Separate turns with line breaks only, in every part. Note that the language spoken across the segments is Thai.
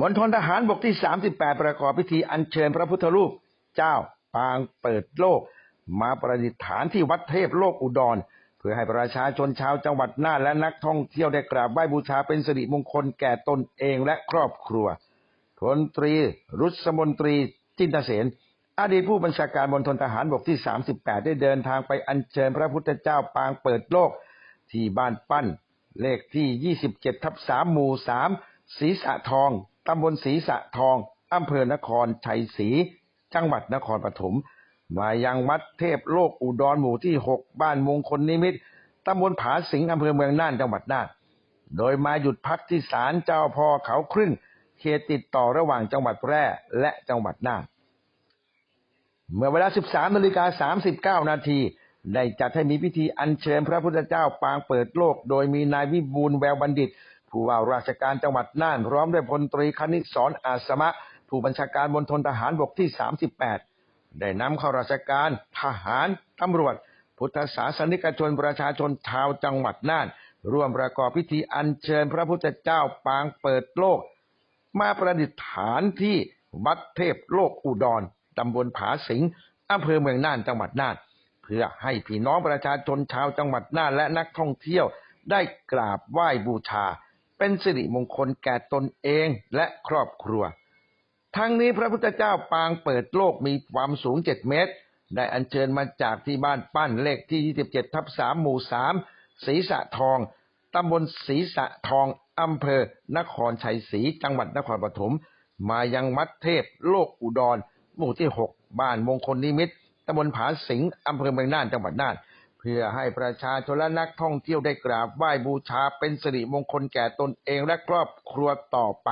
มณฑลทหารบกที่ 38 ประกอบพิธีอัญเชิญพระพุทธรูป เจ้าปางเปิดโลก มาประดิษฐานที่วัดเทพโลกอุดร เพื่อให้ประชาชนชาวจังหวัดน่านและนักท่องเที่ยวได้กราบไหว้บูชาเป็นสิริมงคลแก่ตนเองและครอบครัวพลตรี รุษมนตรีจินตเสนอดีตผู้บัญชาการมณฑลทหารบกที่ 38 ได้เดินทางไปอัญเชิญพระพุทธเจ้าปางเปิดโลก ที่บ้านปั้น เลขที่ 27 ทับ3หมู่ 3 ศรีสะทอง ตำบลศรีสะทองอำเภอนครชัยศรี จังหวัดนครปฐม มายังวัดเทพโลกอุดรหมู่ที่ 6 บ้านมงคลนิมิตตำบลผาสิงห์อำเภอเมืองน่านจังหวัดน่าน โดยมาหยุดพักที่ศาลเจ้าพ่อเขาครึ่งเขตติดต่อระหว่างจังหวัดแพร่และจังหวัดน่าน เมื่อเวลา 13นาฬิกา39 นาทีได้จัดให้มีพิธีอัญเชิญพระพุทธเจ้าปางเปิดโลก โดยมีนายวิบูลแววบัณฑิต ผู้ว่าราชการจังหวัดน่าน พร้อมด้วยพลตรีคณิศรอาสมะ ผู้บัญชาการมณฑลทหารบกที่ 38 ได้นำเข้าราชการทหารตำรวจ พุทธศาสนิกชนประชาชนชาวจังหวัดน่าน ร่วมประกอบพิธีอัญเชิญพระพุทธเจ้าปางเปิดโลก มาประดิษฐานที่วัดเทพโลกอุดรตำบลผาสิงอำเภอเมืองน่านจังหวัดน่าน เพื่อให้พี่น้องประชาชนชาวจังหวัดน่านและนักท่องเที่ยวได้กราบไหว้บูชา เป็นสิริมงคลแก่ตนเองและครอบครัว ทั้งนี้พระพุทธเจ้าปางเปิดโลกมีความสูง7เมตร ได้อัญเชิญมาจากที่บ้านปั้นเลขที่ 27 ทับ3หมู่ 3ศรีสะทอง ตำบลศรีสะทองอำเภอนครชัยศรีจังหวัดนครปฐมมายังวัดเทพโลกอุดร หมู่ที่ 6 บ้านมงคลนิมิตตำบลผาสิงห์อำเภอเมืองน่านจังหวัดน่าน พื่อให้ประชาชนและนักท่องเที่ยวได้กราบไหว้บูชาเป็นสิริมงคลแก่ตนเองและครอบครัวต่อไป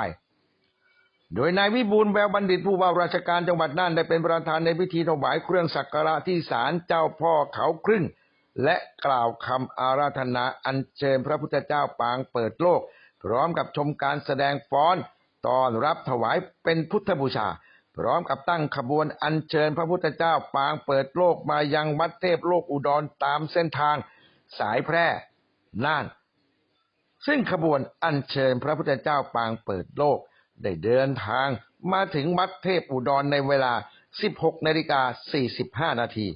โดยนายวิบูลย์แววบัณฑิตผู้ว่าราชการจังหวัดน่านได้เป็นประธานในพิธีถวายเครื่องสักการะที่ศาลเจ้าพ่อเขาครึ่ง และกล่าวคำอาราธนาอัญเชิญพระพุทธเจ้าปางเปิดโลก พร้อมกับชมการแสดงฟ้อนตอนรับถวายเป็นพุทธบูชา พร้อมกับตั้งขบวนอัญเชิญพระพุทธเจ้าปางเปิดโลกมายังวัดเทพโลกอุดรตามเส้นทางสายแพร่น่าน ซึ่งขบวนอัญเชิญพระพุทธเจ้าปางเปิดโลก ได้เดินทางมาถึงวัดเทพอุดรในเวลา 16นาฬิกา45 นาที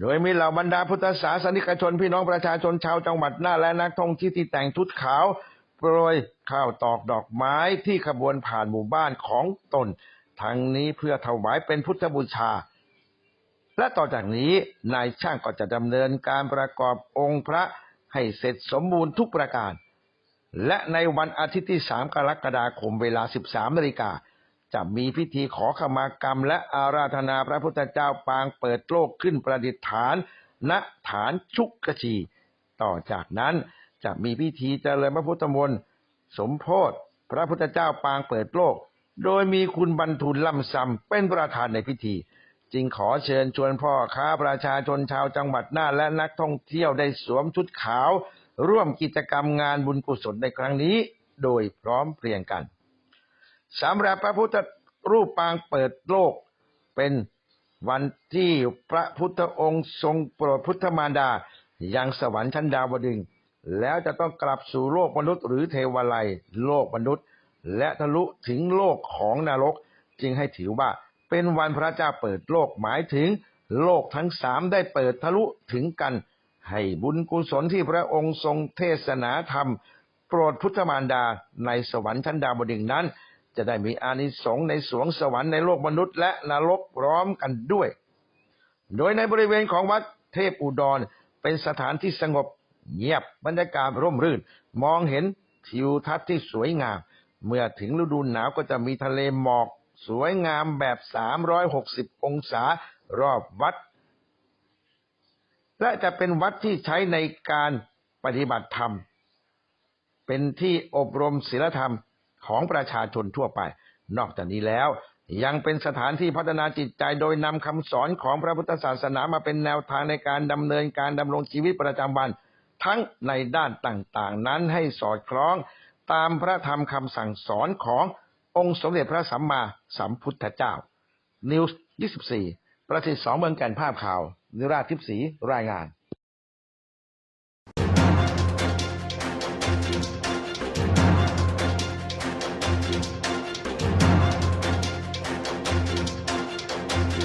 โดยมีเหล่าบรรดาพุทธศาสนิกชนพี่น้องประชาชนชาวจังหวัดน่านและนักท่องเที่ยวที่แต่งชุดขาว โปรยข้าวตอกดอกไม้ที่ขบวนผ่านหมู่บ้านของตน ทั้งนี้เพื่อถวายเป็นพุทธบูชา และต่อจากนี้นายช่างก็จะดำเนินการประกอบองค์พระให้เสร็จสมบูรณ์ทุกประการ และในวันอาทิตย์ที่ 3 กรกฎาคมเวลา 13นาฬิกาจะมีพิธีขอขมากรรมและอาราธนาพระพุทธเจ้าปางเปิดโลกขึ้นประดิษฐาน ณฐานชุกกชี ต่อจากนั้น จะมีพิธีเจริญพระพุทธมนต์สมโพธิพระพุทธเจ้าปางเปิดโลก โดยมีคุณบรรทุนล่ำซำเป็นประธานในพิธี จึงขอเชิญชวนพ่อค้าประชาชนชาวจังหวัดน่านและนักท่องเที่ยวได้สวมชุดขาว ร่วมกิจกรรมงานบุญกุศลในครั้งนี้ โดยพร้อมเพรียงกันสำหรับพระพุทธรูปปางเปิดโลก เป็นวันที่พระพุทธองค์ทรงโปรดพุทธมารดายังสวรรค์ชั้นดาวดึง แล้วจะต้องกลับสู่โลกมนุษย์หรือเทวไลยโลกมนุษย์ และทะลุถึงโลกของนรก จึงให้ถือว่าเป็นวันพระเจ้าเปิดโลกหมายถึง โลกทั้งสามได้เปิดทะลุถึงกัน ให้บุญกุศลที่พระองค์ทรงเทศนาธรรม โปรดพุทธมารดาในสวรรค์ชั้นดาวดึงนั้น จะได้มีอานิสงส์ในสวงสวรรค์ในโลกมนุษย์และนรกพร้อมกันด้วย โดยในบริเวณของวัดเทพอุดรเป็นสถานที่สงบ เงียบบรรยากาศร่มรื่น มองเห็นทิวทัศน์ที่สวยงาม เมื่อถึงฤดูหนาวก็จะมีทะเลหมอก สวยงามแบบ 360 องศารอบวัด และจะเป็นวัดที่ใช้ในการปฏิบัติธรรม เป็นที่อบรมศีลธรรมของประชาชนทั่วไป นอกจากนี้แล้วยังเป็นสถานที่พัฒนาจิตใจโดยนำคำสอนของพระพุทธศาสนามาเป็นแนวทางในการดำเนินการดำรงชีวิตประจำวัน ทั้งในด้านต่างๆ นั้นให้สอดคล้องตามพระธรรมคำสั่งสอนขององค์สมเด็จพระสัมมาสัมพุทธเจ้า นิวส์ 24 ประสิทธิ์สองเมืองแก่นภาพข่าว นิราชทิพสีรายงาน